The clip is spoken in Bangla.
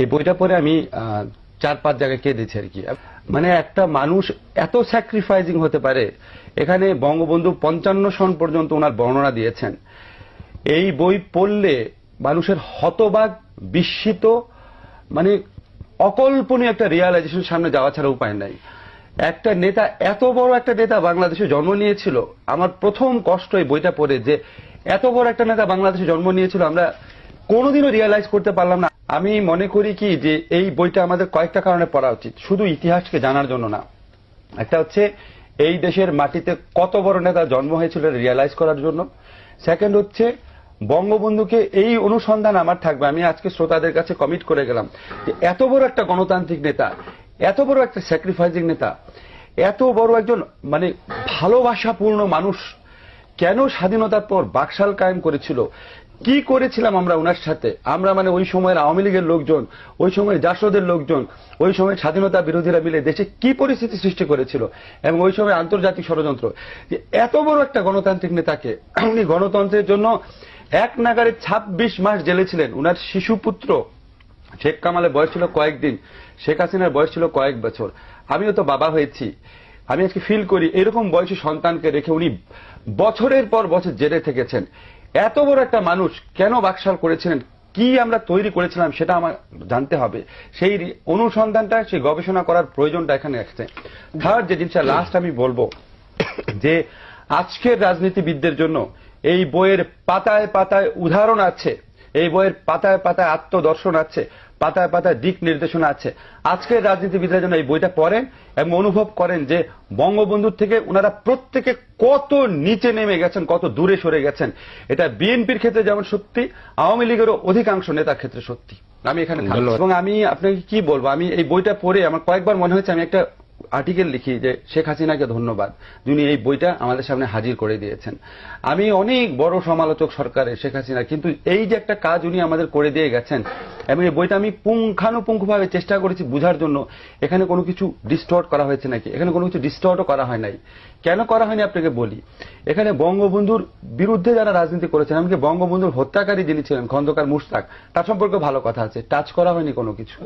এই বইটা পড়ে আমি চার পাঁচ জায়গায় কেঁদেছি আর কি। মানে একটা মানুষ এত স্যাক্রিফাইজিং হতে পারে, এখানে বঙ্গবন্ধু পঞ্চান্ন সন পর্যন্ত ওনার বর্ণনা দিয়েছেন। এই বই পড়লে মানুষের হতবাক, বিস্মিত মানে অকল্পনীয় একটা রিয়ালাইজেশন সামনে যাওয়া ছাড়া উপায় নাই। একটা নেতা, এত বড় একটা নেতা বাংলাদেশে জন্ম নিয়েছিল। আমার প্রথম কষ্ট এই বইটা পড়ে যে, এত বড় একটা নেতা বাংলাদেশে জন্ম নিয়েছিল, আমরা কোনোদিনও রিয়ালাইজ করতে পারলাম না। আমি মনে করি কি যে এই বইটা আমাদের কয়েকটা কারণে পড়া উচিত। শুধু ইতিহাসকে জানার জন্য না। একটা হচ্ছে, এই দেশের মাটিতে কত বড় নেতা জন্ম হয়েছিল রিয়ালাইজ করার জন্য। সেকেন্ড হচ্ছে, বঙ্গবন্ধুকে এই অনুসন্ধান আমার থাকবে। আমি আজকে শ্রোতাদের কাছে কমিট করে গেলাম যে এত বড় একটা গণতান্ত্রিক নেতা, এত বড় একটা স্যাক্রিফাইজিং নেতা, এত বড় একজন মানে ভালোবাসাপূর্ণ মানুষ কেন স্বাধীনতার পর বাকশাল কায়েম করেছিল? কি করেছিলাম আমরা ওনার সাথে? আমরা মানে ওই সময়ের আওয়ামী লীগের লোকজন, ওই সময়ের জাসদের লোকজন, ওই সময় স্বাধীনতা বিরোধীরা মিলে দেশে কি পরিস্থিতি সৃষ্টি করেছিল এবং ওই সময় আন্তর্জাতিক ষড়যন্ত্র? যে এত বড় একটা গণতান্ত্রিক নেতাকে উনি গণতন্ত্রের জন্য এক নাগারে ২৬ মাস জেলে ছিলেন। উনার শিশুপুত্র শেখ কামালের বয়স ছিল কয়েকদিন, শেখ হাসিনার বয়স ছিল কয়েক বছর। আমিও তো বাবা হয়েছি। আমি আজকে ফিল করি, এরকম বয়সী সন্তানকে রেখে উনি বছরের পর বছর জেলে থেকেছেন। এত বড় একটা মানুষ কেন বাকশাল করেছিলেন, কি আমরা তৈরি করেছিলাম সেটা আমার জানতে হবে। সেই অনুসন্ধানটা, সেই গবেষণা করার প্রয়োজনটা এখানে আছে। থার্ড যে জিনিসটা লাস্ট আমি বলব, যে আজকের রাজনীতিবিদদের জন্য এই বইয়ের পাতায় পাতায় উদাহরণ আছে। এই বইয়ের পাতায় পাতায় আত্মদর্শন আছে পাতায় পাতায় দিক নির্দেশনা আছে। আজকের রাজনীতিবিদরা যেন এই বইটা পড়েন এবং অনুভব করেন যে বঙ্গবন্ধুর থেকে ওনারা প্রত্যেকে কত নিচে নেমে গেছেন কত দূরে সরে গেছেন। এটা বিএনপির ক্ষেত্রে যেমন সত্যি আওয়ামী লীগেরও অধিকাংশ নেতার ক্ষেত্রে সত্যি। আমি এখানে। এবং আমি আপনাকে কি বলব আমি এই বইটা পড়ে আমার কয়েকবার মনে হয়েছে আমি একটা আর্টিকেল লিখি যে, শেখ হাসিনাকে ধন্যবাদ। যিনি এই বইটা আমাদের সামনে হাজির করে দিয়েছেন। আমি অনেক বড় সমালোচক সরকারের শেখ হাসিনা, কিন্তু এই যে একটা কাজ উনি আমাদের করে দিয়ে গেছেন, এবং এই বইটা আমি পুঙ্খানুপুঙ্খভাবে চেষ্টা করেছি বোঝার জন্য, এখানে কোনো কিছু ডিস্টর্ট করা হয়েছে নাকি? এখানে কোনো কিছু ডিস্টর্টও করা হয় নাই। কেন করা হয়নি আপনাকে বলি? এখানে বঙ্গবন্ধুর বিরুদ্ধে যারা রাজনীতি করেছেন, এমনকি বঙ্গবন্ধুর হত্যাকারী যিনি ছিলেন, খন্দকার মুশতাক, তার সম্পর্কে ভালো কথা আছে। টাচ করা হয়নি কোনো কিছু।